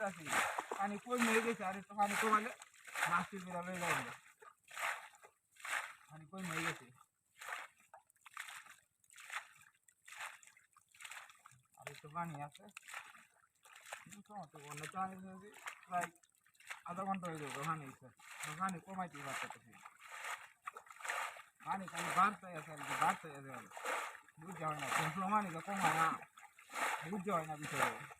చేస్తాను కానీ ఎక్కువ మెయిగేసి అరెస్ట్ అనుకోవాలి లాస్ట్ ఇరవై ఐదు అనుకోని మెయిగేసి अभी तो पानी तो यहाँ से। तो, तो, तो वो नचाने से भी लाइक आधा घंटा हो गया रोहानी से। रोहानी को मैं चीज़ आता था पानी कहीं बाहर से ऐसा है बाहर से ऐसा है। बुझ जाओ ना तुम रोहानी का कौन है ना बुझ जाओ ना, बिचारे।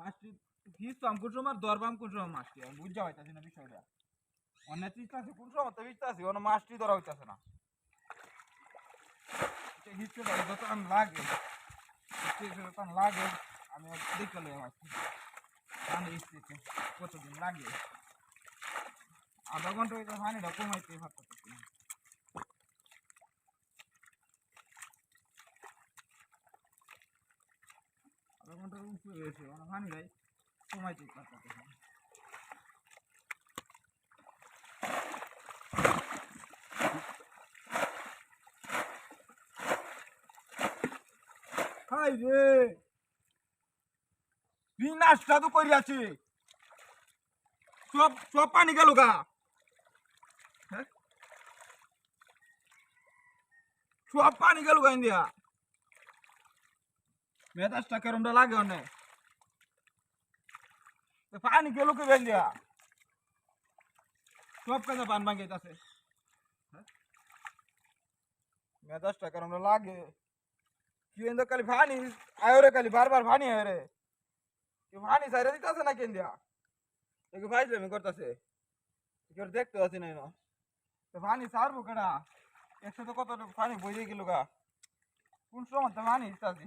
মাছটি ভিজতাম কোন সময় দরবাম, কোন সময় মাছটি আমি, বুঝতে পাইতাছি না বিষয়টা। অনেক চিন্তা আছে, কোন সময় তো আছি অনেক মাছটি ধরা হইতাছে না। হিস্ট্রি যত আমি লাগে যত আমি লাগে, আমি দেখতে লই মাছটি পানি হিস্ট্রিতে কতদিন লাগে? আধা ঘণ্টা হইতে পানিটা কমাইতে পারতেছি আধা ঘণ্টার উপরে হয়েছে মানে পানি নাই কমাইতে পারতেছি হাই রে! বিনাশটা তো গেল গা। হ্যাঁ? ইন্ডিয়া। মেজাজটা কেরমটা লাগে অনেক পানি গেল কে ইন্ডিয়া সব কাজে পান ভাঙিয়েছে মেজাজটা কেরমটা লাগে? কি এন্দা খালি ভানি? আয় রে খালি বারবার ভানি আয় রে কি ভানি সাইরে দিতাছে না কেন দিয়া একে আমি করতাছে। কেউ দেখতে আছি না তো ভানি সারবো কেডা? একসাথে কত পানি বইয়ে গেল গা? কোন সময় তো ভানি দিতাছি?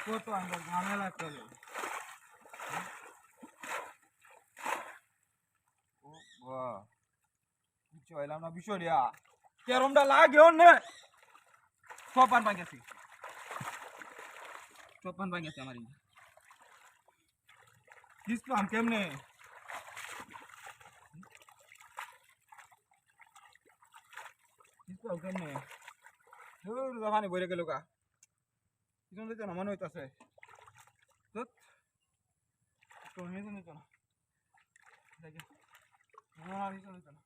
কত আঙ্গা ঝামেলা করে ও বাহ কিছু হইলাম না বিষয়টা কেরমটা লাগে অন্য সব পান ভাঙ্গেছি সব পান ভাঙ্গেছি আমার কিসলাম কেমনে কিসলাম কেমনে দূর দোকানে বইরে গেল কা পিছন দিতে না মনে হইতেছে। ধুৎ, তো নিতে নিত না দেখে পিছন দিতে না